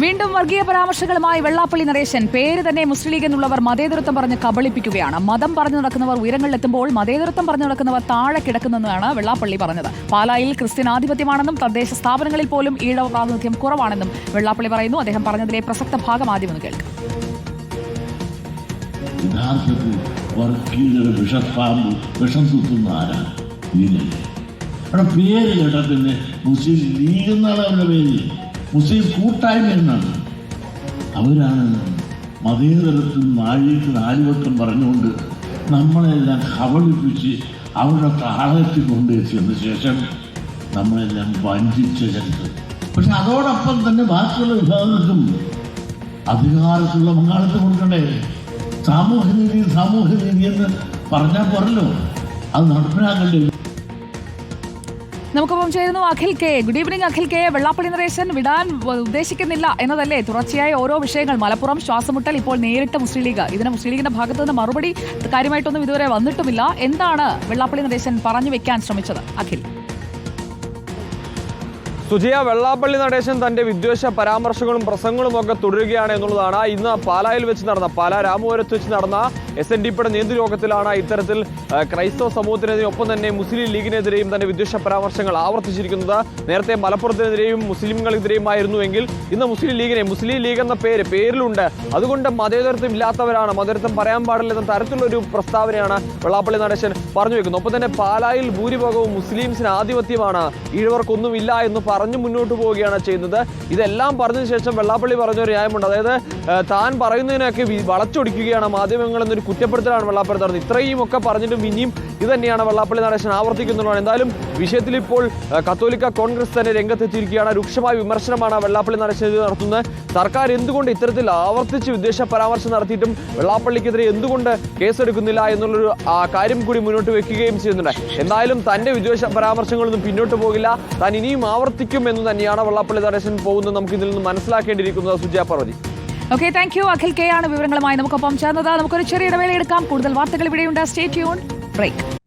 വീണ്ടും വർഗീയ പരാമർശങ്ങളുമായി വെള്ളാപ്പള്ളി നരേശൻ. പേര് തന്നെ മുസ്ലിം ലീഗ് എന്നുള്ളവർ മതേതൃത്വം പറഞ്ഞ് കബളിപ്പിക്കുകയാണ്. മതം പറഞ്ഞു നടക്കുന്നവർ ഉയരങ്ങളിലെത്തുമ്പോൾ മതേതൃത്വം പറഞ്ഞു നടക്കുന്നവർ താഴെ കിടക്കുന്നതാണ് വെള്ളാപ്പള്ളി പറഞ്ഞത്. പാലായിൽ ക്രിസ്ത്യൻ ആധിപത്യമാണെന്നും തദ്ദേശ സ്ഥാപനങ്ങളിൽ പോലും ഈഴവ പ്രാതിനിധ്യം കുറവാണെന്നും വെള്ളാപ്പള്ളി പറയുന്നു. അദ്ദേഹം പറഞ്ഞതിലെ പ്രസക്ത ഭാഗം ആദ്യം കേൾക്കും. പേര് കേട്ടാൽ പിന്നെ മുസ്ലിം ലീഗ് എന്നാണ് അവരുടെ പേര്. മുസ്ലിം കൂട്ടായ്മ എന്നാണ് അവരാണ് മതേതരത്തിൽ നാഴിക്ക് നാലുവട്ടം പറഞ്ഞുകൊണ്ട് നമ്മളെല്ലാം കബളിപ്പിച്ച് അവരുടെ താളത്തിൽ കൊണ്ടെത്തിയതിനു ശേഷം നമ്മളെല്ലാം വഞ്ചിച്ച ചരിത്രം പക്ഷെ അതോടൊപ്പം തന്നെ ബാക്കിയുള്ള വിഭാഗങ്ങൾക്കും അധികാരത്തിലുള്ള പങ്കാളിത്തം കൊടുക്കണ്ടേ? സാമൂഹ്യനീതി സാമൂഹ്യനീതി എന്ന് പറഞ്ഞാൽ പോരല്ലോ. അത് നടപ്പിലാക്കണ്ടേ? നമുക്കൊപ്പം ചേരുന്നു Akhil K. Good evening Akhil K. Vellappally Nareshan വിടാൻ ഉദ്ദേശിക്കുന്നില്ല എന്നതല്ലേ? തുടർച്ചയായ ഓരോ വിഷയങ്ങൾ. മലപ്പുറം ശ്വാസമുട്ടൽ ഇപ്പോൾ നേരിട്ട് മുസ്ലിം ലീഗ്. ഇതിന് മുസ്ലിം ലീഗിന്റെ ഭാഗത്തു നിന്ന് മറുപടി കാര്യമായിട്ടൊന്നും ഇതുവരെ വന്നിട്ടുമില്ല. എന്താണ് വെള്ളാപ്പള്ളി നരേശൻ പറഞ്ഞു വെക്കാൻ ശ്രമിച്ചത്? അഖിൽ. സുജിയ വെള്ളാപ്പള്ളി നടേശൻ തന്റെ വിദ്വേഷ പരാമർശങ്ങളും പ്രസംഗങ്ങളും ഒക്കെ തുടരുകയാണ് എന്നുള്ളതാണ്. ഇന്ന് പാലായിൽ വെച്ച് നടന്ന പാലാ രാമപുരത്ത് വെച്ച് നടന്ന എസ് എൻ ഡി പിയുടെ നേതൃയോഗത്തിലാണ് ഇത്തരത്തിൽ ക്രൈസ്തവ സമൂഹത്തിനെതിരെ ഒപ്പം തന്നെ മുസ്ലിം ലീഗിനെതിരെയും തന്നെ വിദ്വേഷ പരാമർശങ്ങൾ ആവർത്തിച്ചിരിക്കുന്നത്. നേരത്തെ മലപ്പുറത്തിനെതിരെയും മുസ്ലിംകൾക്കെതിരെയുമായിരുന്നു എങ്കിൽ ഇന്ന് മുസ്ലിം ലീഗിനെ മുസ്ലിം ലീഗ് എന്ന പേര് പേരിലുണ്ട്. അതുകൊണ്ട് മതേതരത്വം ഇല്ലാത്തവരാണ്. മതേതരത്വം പറയാൻ പാടില്ലെന്ന തരത്തിലുള്ള ഒരു പ്രസ്താവനയാണ് വെള്ളാപ്പള്ളി നടേശൻ പറഞ്ഞു വെക്കുന്നത്. ഒപ്പം തന്നെ പാലായിൽ ഭൂരിഭാഗവും മുസ്ലിംസിന് ആധിപത്യമാണ്. ഈഴവർക്കൊന്നുമില്ല എന്ന് പറഞ്ഞു മുന്നോട്ട് പോവുകയാണ് ചെയ്യുന്നത്. ഇതെല്ലാം പറഞ്ഞതിന് ശേഷം വെള്ളാപ്പള്ളി പറഞ്ഞ ഒരു ന്യായമുണ്ട്. അതായത് താൻ പറയുന്നതിനൊക്കെ വളച്ചൊടിക്കുകയാണ് മാധ്യമങ്ങൾ എന്നൊരു കുറ്റപ്പെടുത്തലാണ് വെള്ളാപ്പള്ളി നടന്നത്. ഇത്രയും ഒക്കെ പറഞ്ഞിട്ടും ഇനിയും ഇത് തന്നെയാണ് വെള്ളാപ്പള്ളി നടേശൻ ആവർത്തിക്കുന്നുള്ളതാണ് എന്തായാലും വിഷയത്തിൽ ഇപ്പോൾ കത്തോലിക്ക കോൺഗ്രസ് തന്നെ രംഗത്തെത്തിയിരിക്കുകയാണ്. രൂക്ഷമായ വിമർശനമാണ് വെള്ളാപ്പള്ളി നടേശൻ ഇത് നടത്തുന്നത്. സർക്കാർ എന്തുകൊണ്ട് ഇത്തരത്തിൽ ആവർത്തിച്ച് വിദ്വേഷ പരാമർശം നടത്തിയിട്ടും വെള്ളാപ്പള്ളിക്കെതിരെ എന്തുകൊണ്ട് കേസെടുക്കുന്നില്ല എന്നുള്ളൊരു കാര്യം കൂടി മുന്നോട്ട് വെക്കുകയും ചെയ്യുന്നുണ്ട്. എന്തായാലും തന്റെ വിദ്വേഷ പരാമർശങ്ങളൊന്നും പിന്നോട്ട് പോകില്ല. താൻ ഇനിയും ആവർത്തിക്കും എന്ന് തന്നെയാണ് വെള്ളാപ്പള്ളി നടേശൻ പോകുന്നത് നമുക്ക് ഇതിൽ നിന്ന് മനസ്സിലാക്കേണ്ടിയിരിക്കുന്നത്. Sujaya Parvathy okay thank you Akhil K ആണ് വിവരങ്ങളുമായി. നമുക്കൊപ്പം ചേർന്നത്. നമുക്കൊരു ചെറിയ ഇടവേള എടുക്കാം. കൂടുതൽ വാർത്തകൾ ഇവിടെയുണ്ട്. Stay tune break